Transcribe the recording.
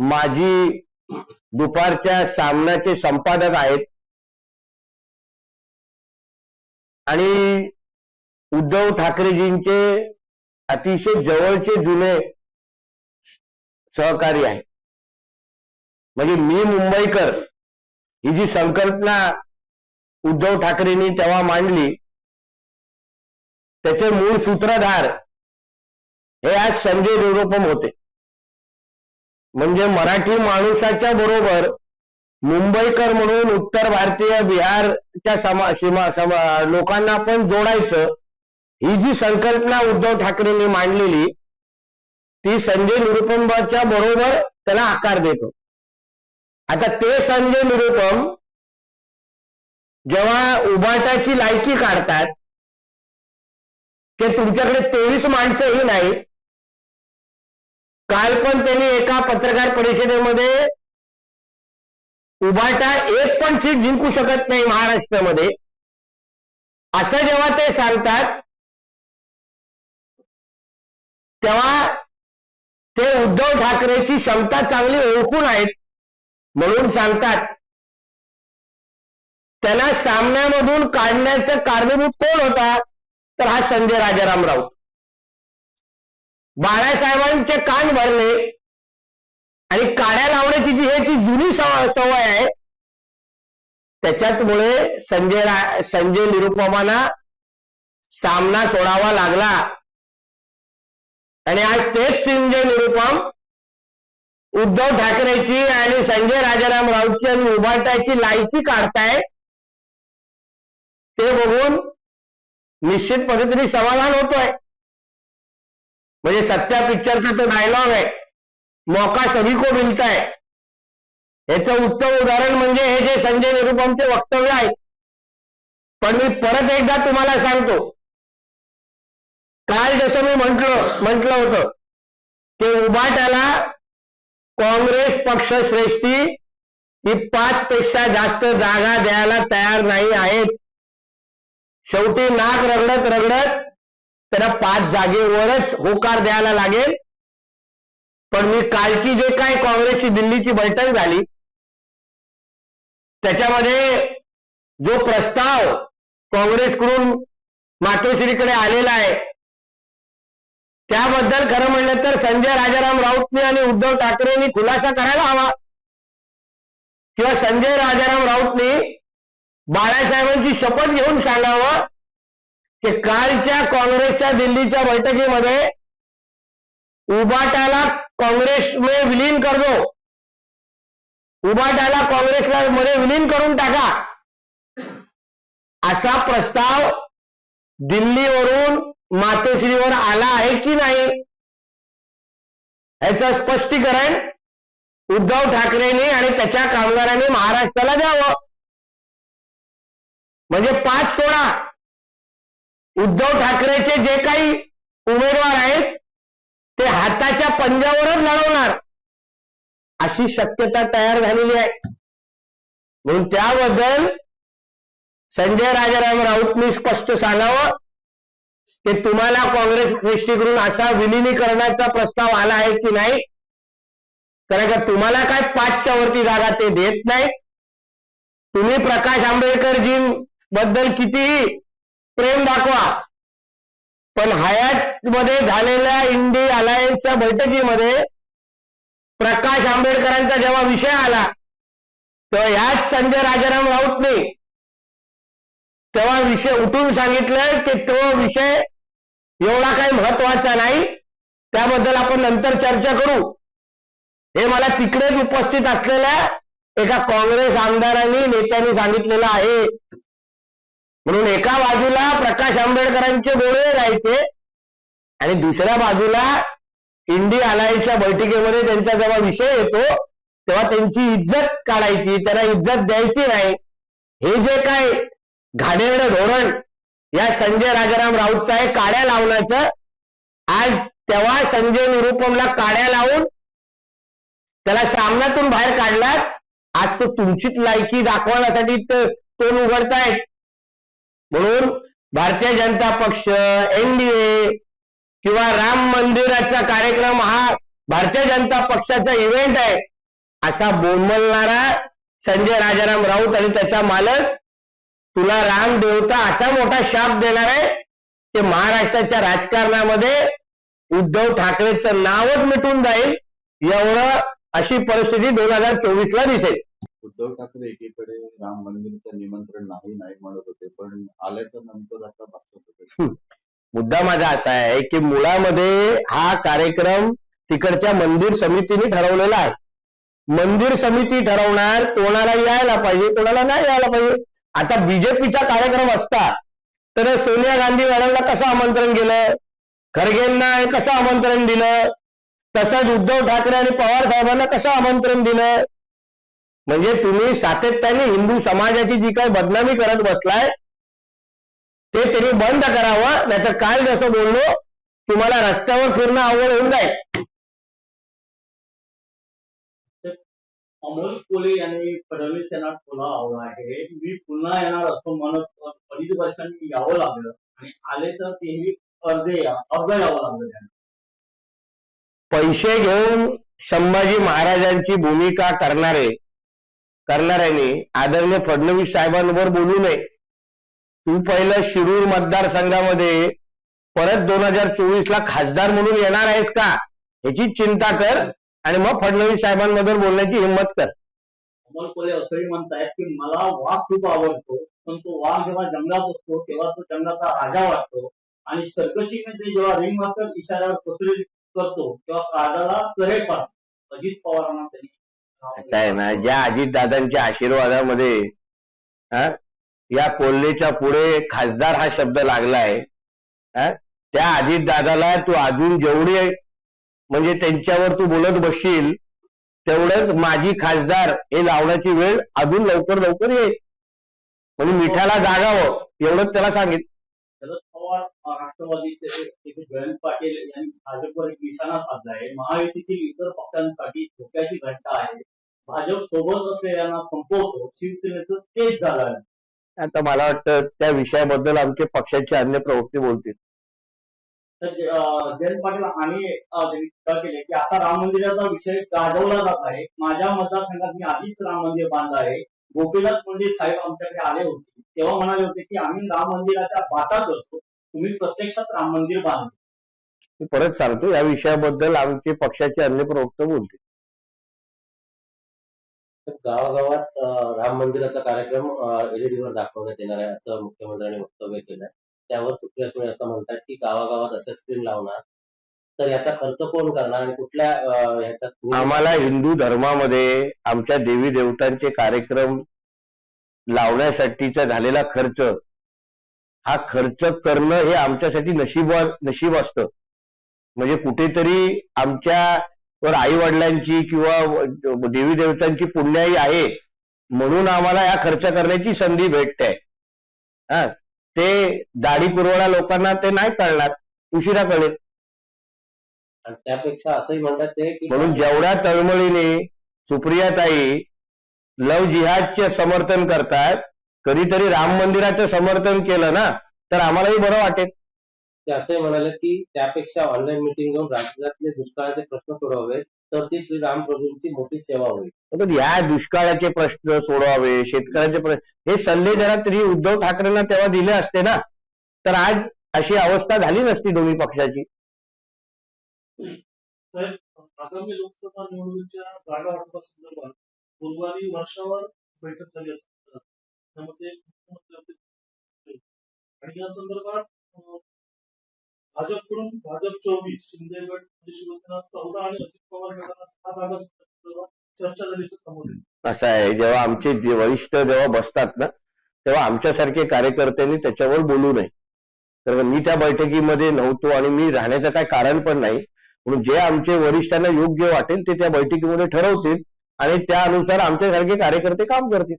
माजी दुपारच्या सामन्याचे संपादक आहेत. आणि उद्धव ठाकरेजींचे अतिशय जवळचे जुने सहकारी आहे म्हणजे मी मुंबईकर ही जी संकल्पना उद्धव ठाकरेंनी तेव्हा मांडली त्याचे मूळ सूत्रधार हे आज संजय निरुपम होते. म्हणजे मराठी माणूसाच्या बरोबर मुंबईकर म्हणून उत्तर भारतीय बिहारच्या समा सीमा लोकांना पण जोडायचं ही जी संकल्पना उद्धव ठाकरेंनी मांडलेली ती संजय निरुपमच्या बरोबर त्याला आकार देतो. आता ते संजय निरुपम जेव्हा उबाटाची लायकी काढतात की तुमच्याकडे तेवीस माणसंही नाही काल पण त्यांनी एका पत्रकार परिषदेमध्ये उभाटा एक पण सीट जिंकू शकत नाही महाराष्ट्रामध्ये. असं जेव्हा ते सांगतात तेव्हा ते उद्धव ठाकरेची क्षमता चांगली ओळखून आहेत म्हणून सांगतात. त्यांना सामन्यामधून काढण्याचं कारणीभूत कोण होता? तर हा संजय राजाराम राऊत. बाळासाहेबांचे कान भरले. आणि काड्या लावण्याची जी हे ती जुनी सवय आहे त्याच्यामुळे संजय संजय निरुपमाना सामना सोडावा लागला. आणि आज तेच संजय निरुपम उद्धव ठाकरेची आणि संजय राजाराम राऊतची आणि उभाटाची लायकी काढताय. ते बघून निश्चित पद्धतीने समाधान होतोय. म्हणजे सत्या पिक्चरचा तो डायलॉग आहे. मौका सभी को मिलता है. याचं उत्तम उदाहरण म्हणजे हे जे संजय निरुपमचे वक्तव्य आहे. पण मी परत एकदा तुम्हाला सांगतो. काल जसं मी म्हंटल म्हटलं होतं की उभाट्याला काँग्रेस पक्ष श्रेष्ठी ही पाच पेक्षा जास्त जागा द्यायला तयार नाही आहेत. शेवटी नाक रगडत रगडत त्यांना पाच जागेवरच होकार द्यायला लागेल. पण मी कालची जे काय काँग्रेसची दिल्लीची बैठक झाली त्याच्यामध्ये जो प्रस्ताव काँग्रेसकडून मातोश्रीकडे आलेला आहे त्याबद्दल खरं म्हणलं तर संजय राजाराम राऊतने आणि उद्धव ठाकरेंनी खुलासा करायला हवा. किंवा संजय राजाराम राऊतने बाळासाहेबांची शपथ घेऊन सांगावं की कालच्या काँग्रेसच्या दिल्लीच्या बैठकीमध्ये उबाटाला काँग्रेसमध्ये विलीन कर दो उबाटाला काँग्रेसला मध्ये विलीन करून टाका. असा प्रस्ताव दिल्लीवरून मातोश्रीवर आला आहे की नाही? याचं स्पष्टीकरण उद्धव ठाकरेंनी आणि त्याच्या कामगारांनी महाराष्ट्राला द्यावं. म्हणजे पाच सोळा उद्धव ठाकरेचे जे काही उमेदवार आहेत ते हाताच्या पंजावरच लढवणार. अशी शक्यता तयार झालेली आहे. म्हणून त्याबद्दल संजय राजाराम राऊतनी स्पष्ट सांगावं की तुम्हाला काँग्रेस दृष्टीकडून असा विलिनीकरणाचा प्रस्ताव आला आहे की नाही? कारण का तुम्हाला काय पाचच्या वरती जागा ते देत नाही? तुम्ही प्रकाश आंबेडकरजी बद्दल कितीही प्रेम दाखवा. पण हयात मध्ये झालेल्या इंडी अलायन्सच्या बैठकीमध्ये प्रकाश आंबेडकरांचा जेव्हा विषय आला तेव्हा ह्याच संजय राजाराम राऊतने तेव्हा विषय उठून सांगितलं की तो विषय एवढा काही महत्त्वाचा नाही त्याबद्दल आपण नंतर चर्चा करू. हे मला तिकडेच उपस्थित असलेल्या एका काँग्रेस आमदारांनी नेत्यांनी सांगितलेलं आहे. म्हणून एका बाजूला प्रकाश आंबेडकरांचे गोळे राहायचे आणि दुसऱ्या बाजूला इंडी अलायन्सच्या बैठकीमध्ये त्यांचा जेव्हा विषय येतो तेव्हा त्यांची इज्जत काढायची त्यांना इज्जत द्यायची नाही. हे जे काय घाणेरडं धोरण या संजय राजाराम राऊतचं आहे काड्या लावण्याचं आज तेव्हा संजय निरुपमला काड्या लावून त्याला सामन्यातून बाहेर काढलात आज तो तुमचीच लायकी दाखवण्यासाठी तोंड उघडतायत म्हणून भारतीय जनता पक्ष एनडीए किंवा राम मंदिराचा कार्यक्रम हा भारतीय जनता पक्षाचा इव्हेंट आहे असा बोंबलणारा संजय राजाराम राऊत आणि त्याचा मालक तुला राम देवता असा मोठा शाप देणार आहे की महाराष्ट्राच्या राजकारणामध्ये उद्धव ठाकरेचं नावच मिटून जाईल एवढं अशी परिस्थिती दोन हजार चोवीस ला दिसेल. उद्धव ठाकरे एकीकडे राम मंदिरचं निमंत्रण नाही नाही म्हणत होते पण आल्याच्यानंतर आता दाखवत होते. मुद्दा माझा असा आहे की मुळामध्ये हा कार्यक्रम तिकडच्या मंदिर समितीने ठरवलेला आहे. मंदिर समिती ठरवणार कोणाला यायला पाहिजे कोणाला नाही यायला पाहिजे. आता बीजेपीचा कार्यक्रम असता तर सोनिया गांधी मॅडमला कसं आमंत्रण केलं खरगेंना कसं आमंत्रण दिलं? तसंच उद्धव ठाकरे आणि पवार साहेबांना कसं आमंत्रण दिलं? म्हणजे तुम्ही सातत्याने हिंदू समाजाची जी काही बदनामी करत बसलाय ते तरी बंद करावं नाहीतर काल जसं बोललो तुम्हाला रस्त्यावर फिरणं अवघड होऊन जाईल. अमोल कोले यांनी फडणवीस यांना खुला हवा आहे. मी पुन्हा येणार असं म्हणत अडीच वर्षांनी यावं लागलं आणि आले तर तेही अर्धे या अर्ध यावं लागलं त्यांना. पैसे घेऊन संभाजी महाराजांची भूमिका करणारे करणाऱ्यांनी आदरणीय फडणवीस साहेबांवर बोलू नये. तू पहिलं शिरूर मतदारसंघामध्ये परत दोन हजार चोवीस ला खासदार म्हणून येणार आहेस का? ह्याची चिंता कर आणि मग फडणवीस साहेबांबद्दल बोलण्याची हिंमत कर. अमोल कोले असंही म्हणतायत की मला वाघ खूप आवडतो पण तो वाघ जेव्हा जंगलात असतो तेव्हा तो जंगलाचा राजा वाटतो. आणि सर्कशीमध्ये जेव्हा रिंग मास्टर इशाऱ्यावर कसरी करतो तेव्हा कादाला चरे पाडतो अजित पवारांना त्यांनी असं आहे ना ज्या अजितदादांच्या आशीर्वादामध्ये या कोल्हेच्या पुढे खासदार हा शब्द लागलाय त्या अजितदादाला तू अजून जेवढे म्हणजे त्यांच्यावर तू बोलत बसशील तेवढंच माझी खासदार हे लावण्याची वेळ अजून लवकर लवकर येईल. म्हणजे मिठाला जागावं एवढंच त्याला सांगितलं. शरद पवार राष्ट्रवादीचे जयंत पाटील यांनी भाजपवर निशाणा साधला आहे. महायुतीतील इतर पक्षांसाठी धोक्याची घटना आहे. भाजप सोबत असलेल्यांना संपवतो शिवसेनेचं तेच झालं आहे. आता मला वाटतं त्या विषयाबद्दल आमचे पक्षाचे अन्य प्रवक्ते बोलतील. तर जे, अ, जयंत पाटील आणि अ, त्यांनी टीका केली की आता राम मंदिराचा विषय गाजवला जात आहे. माझ्या मतदारसंघात मी आधीच राम मंदिर बांधलं आहे. गोपीनाथ मुंडे साहेब आमच्याकडे आले होते. तेव्हा म्हणाले होते की आम्ही राम मंदिराच्या बाता करतो तुम्ही प्रत्यक्षात राम मंदिर बांधले. मी परत सांगतो या विषयाबद्दल आमचे पक्षाचे अन्य प्रवक्ते बोलतील. गावागावात राम मंदिराचा कार्यक्रम एलईडी वर दाखवण्यात येणार आहे असं मुख्यमंत्र्यांनी वक्तव्य केलं त्यावर सुप्रिया सुळे असं म्हणतात की गावागावात अशा स्क्रीन लावणार तर याचा खर्च कोण करणार आणि कुठल्या याच्यात आम्हाला हिंदू धर्मामध्ये आमच्या देवी देवतांचे कार्यक्रम लावण्यासाठीचा झालेला खर्च हा खर्च करणं हे आमच्यासाठी नशीब नशीब असतं. म्हणजे कुठेतरी आमच्या वर आई वडिलांची किंवा देवी देवतांची पुण्याई आहे म्हणून आम्हाला या खर्च करण्याची संधी भेटते. हा ते दाढी कुरवडा लोकांना ते नाही कळणार उशिरा कळेल आणि त्यापेक्षा असंही म्हणतात ते की म्हणून जेवढ्या तळमळीने सुप्रियाताई लव जिहादचे समर्थन करतात कधीतरी राम मंदिराचं समर्थन केलं ना तर आम्हालाही बरं वाटेल. ते असंही म्हणाले की त्यापेक्षा ऑनलाईन मिटिंग घेऊन राज्यातले दुष्काळाचे प्रश्न सोडवावे तर ती श्री राम प्रभूंची मोठी सेवा होईल. पण या दुष्काळाचे प्रश्न सोडवावे शेतकऱ्याचे प्रश्न हे सल्ले जरा तरी उद्धव ठाकरेंना तेव्हा दिले असते ना? तर आज अशी अवस्था झाली नसती दोन्ही पक्षाची. आगामी लोकसभा निवडणुकीच्या जागा वाटपासंदर्भात गुरुवारी वर्षावर बैठक झाली असतात त्यामध्ये मुख्यमंत्री आणि या संदर्भात भाजपकडून भाजप चोवीस शिंदे गट शिवसेना चौदा आणि अजित पवार गटाला हा ऑगस्ट चर्चा झाली समोर असं आहे. जेव्हा आमचे जे वरिष्ठ जेव्हा बसतात ना तेव्हा आमच्यासारखे कार्यकर्त्यांनी त्याच्यावर बोलू नये. तर मी त्या बैठकीमध्ये नव्हतो आणि मी राहण्याचं काय कारण पण नाही. म्हणून जे आमचे वरिष्ठांना योग्य वाटेल ते त्या बैठकीमध्ये ठरवतील आणि त्यानुसार आमच्यासारखे कार्यकर्ते काम करतील.